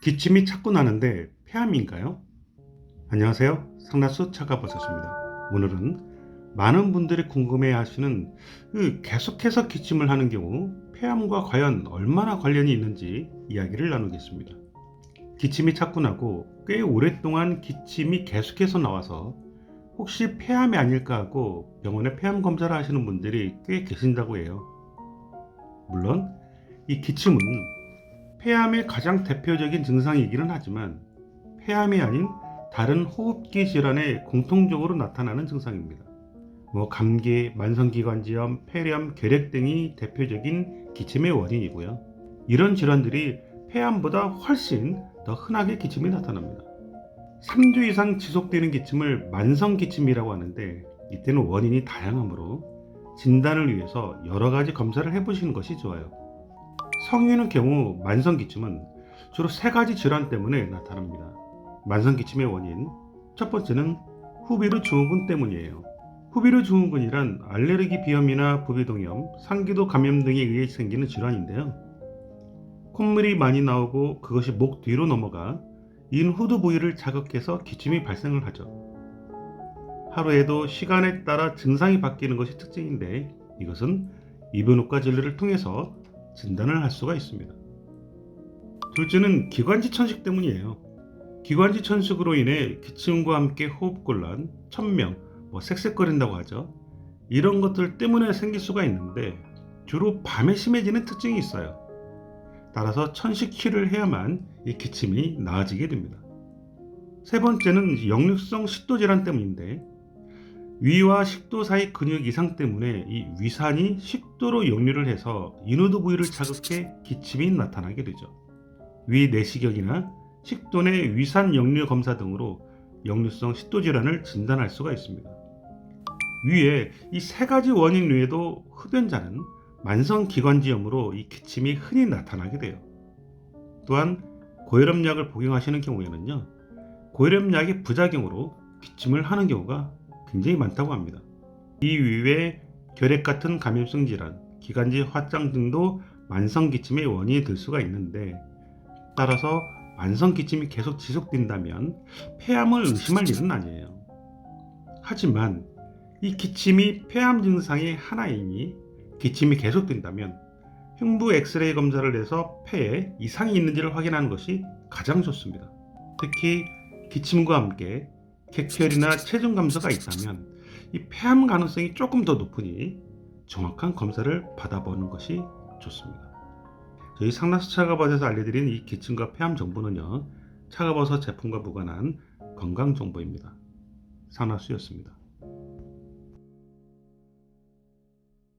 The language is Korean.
기침이 자꾸 나는데 폐암인가요? 안녕하세요. 상나수 차가버섯입니다. 오늘은 많은 분들이 궁금해 하시는 그 계속해서 기침을 하는 경우 폐암과 과연 얼마나 관련이 있는지 이야기를 나누겠습니다. 기침이 자꾸 나고 꽤 오랫동안 기침이 계속해서 나와서 혹시 폐암이 아닐까 하고 병원에 폐암 검사를 하시는 분들이 꽤 계신다고 해요. 물론 이 기침은 폐암의 가장 대표적인 증상이기는 하지만 폐암이 아닌 다른 호흡기 질환에 공통적으로 나타나는 증상입니다. 뭐 감기, 만성기관지염, 폐렴, 결핵 등이 대표적인 기침의 원인이고요. 이런 질환들이 폐암보다 훨씬 더 흔하게 기침이 나타납니다. 3주 이상 지속되는 기침을 만성 기침이라고 하는데 이때는 원인이 다양하므로 진단을 위해서 여러 가지 검사를 해보시는 것이 좋아요. 성인의 경우 만성기침은 주로 세 가지 질환 때문에 나타납니다. 만성기침의 원인 첫 번째는 후비루 증후군 때문이에요. 후비루 증후군이란 알레르기 비염이나 부비동염, 상기도 감염 등에 의해 생기는 질환인데요. 콧물이 많이 나오고 그것이 목 뒤로 넘어가 인 후두 부위를 자극해서 기침이 발생을 하죠. 하루에도 시간에 따라 증상이 바뀌는 것이 특징인데 이것은 이비인후과 진료를 통해서 진단을 할 수가 있습니다. 둘째는 기관지 천식 때문이에요. 기관지 천식으로 인해 기침과 함께 호흡곤란, 천명, 뭐 색색거린다고 하죠. 이런 것들 때문에 생길 수가 있는데 주로 밤에 심해지는 특징이 있어요. 따라서 천식키를 해야만 이 기침이 나아지게 됩니다. 세 번째는 역류성 식도 질환 때문인데 위와 식도 사이 근육 이상 때문에 이 위산이 식도로 역류를 해서 인후두 부위를 자극해 기침이 나타나게 되죠. 위 내시경이나 식도 내 위산 역류 검사 등으로 역류성 식도 질환을 진단할 수가 있습니다. 위에 이 세 가지 원인 외에도 흡연자는 만성 기관지염으로 이 기침이 흔히 나타나게 돼요. 또한 고혈압약을 복용하시는 경우에는요, 고혈압약의 부작용으로 기침을 하는 경우가 굉장히 많다고 합니다. 이 이외에 결핵 같은 감염성 질환, 기관지 화장 등도 만성 기침의 원인이 될 수가 있는데 따라서 만성 기침이 계속 지속된다면 폐암을 의심할 일은 아니에요. 하지만 이 기침이 폐암 증상의 하나이니 기침이 계속된다면 흉부 엑스레이 검사를 해서 폐에 이상이 있는지를 확인하는 것이 가장 좋습니다. 특히 기침과 함께 객혈이나 체중 감소가 있다면 이 폐암 가능성이 조금 더 높으니 정확한 검사를 받아보는 것이 좋습니다. 저희 상나스 차가버섯에서 알려드린 이 기침과 폐암 정보는요 차가버섯 제품과 무관한 건강 정보입니다. 상나수였습니다.